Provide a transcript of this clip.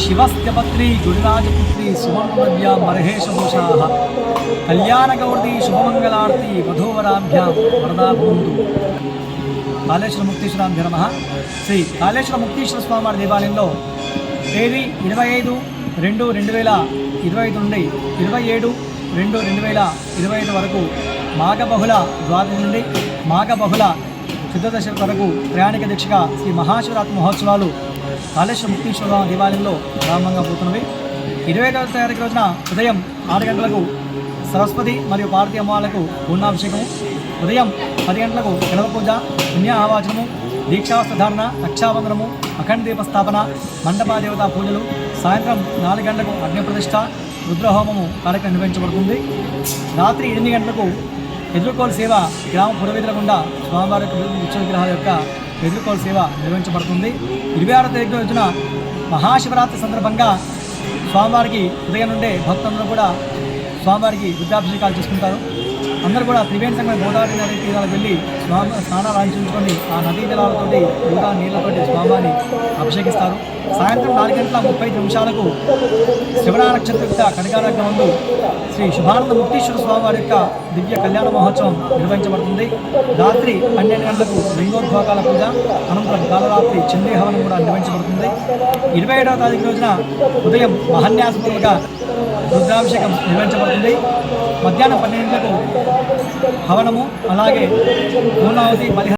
శివస్త్యపత్రి గుడిరాజపుత్రి సువర్ణవ్యా మర్హేషభూషాः కళ్యాణగౌరీ శుభమంగళార్తి వధూవరాభ్యాం వరదా భూందు కాళేశ్వర ముక్తీశ్వరాభ్య నమ. శ్రీ కాళేశ్వర ముక్తీశ్వర స్వామివారి దేవాలయంలో తేదీ ఇరవై ఐదు రెండు రెండు వేల ఇరవై ఐదు నుండి ఇరవై ఏడు రెండు రెండు వేల ఇరవై ఐదు వరకు మాఘబహుళ ద్వాదశి నుండి మాఘబహుళ చతుర్దశి వరకు ప్రయాణిక దీక్షగా శ్రీ మహాశివరాత్రి మహోత్సవాలు కాళేశ్వర ముక్తీశ్వర దేవాలయంలో ప్రారంభంగా పోతున్నవి. ఇరవై ఐదవ తారీఖు రోజున ఉదయం ఆరు గంటలకు సరస్వతి మరియు పార్వతి అమ్మవార్లకు పూర్ణాభిషేకము. ఉదయం పది గంటలకు గణప పూజ పుణ్యాహవాచనము దీక్షావస్త్రధారణ రక్షాబంధనము అఖండ దీప స్థాపన మండపాదేవతా పూజలు సాయంత్రం నాలుగు గంటలకు అగ్నిప్రతిష్ఠ రుద్రహోమము కార్యక్రమం నిర్వహించబడుతుంది. రాత్రి ఎనిమిది గంటలకు ఎదుర్కోలు సేవ గ్రామ పురవేదుల గుండా స్వామివారి యొక్క ఉత్సవ విగ్రహాల యొక్క ఎదుర్కోలు సేవ నిర్వహించబడుతుంది. ఇరవై ఆరో తేదీ రోజున మహాశివరాత్రి సందర్భంగా స్వామివారికి ఉదయం నుండే భక్తులందరూ కూడా స్వామివారికి రుద్రాభిషేకాలు చేసుకుంటారు. అందరూ కూడా త్రివేణి సంఘం గోదావరి నది తీరాలకు వెళ్ళి స్వామి స్నానాలు ఆచరించుకొని ఆ నదీ జలాలతోటి గోదావరి నీళ్ళతోటి స్వామిని అభిషేకిస్తారు. సాయంత్రం నాలుగు గంటల ముప్పై నిమిషాలకు శ్రవణ నక్షత్ర కనకారాజ్ఞ ముందు శ్రీ శుభానంద ముక్తీశ్వర స్వామివారి యొక్క దివ్య కళ్యాణ మహోత్సవం నిర్వహించబడుతుంది. రాత్రి పన్నెండు గంటలకు లింగోద్భోగాల పూజ అనంతరం కాలరాత్రి చండీ హవనం కూడా నిర్వహించబడుతుంది. ఇరవై ఏడవ తారీఖు రోజున ఉదయం మహన్యాసపూర్వక రుద్రాభిషేకం నిర్వహించబడుతుంది. మధ్యాహ్నం పన్నెండు గంటలకు హవనము అలాగే పూర్ణావతి బలిహ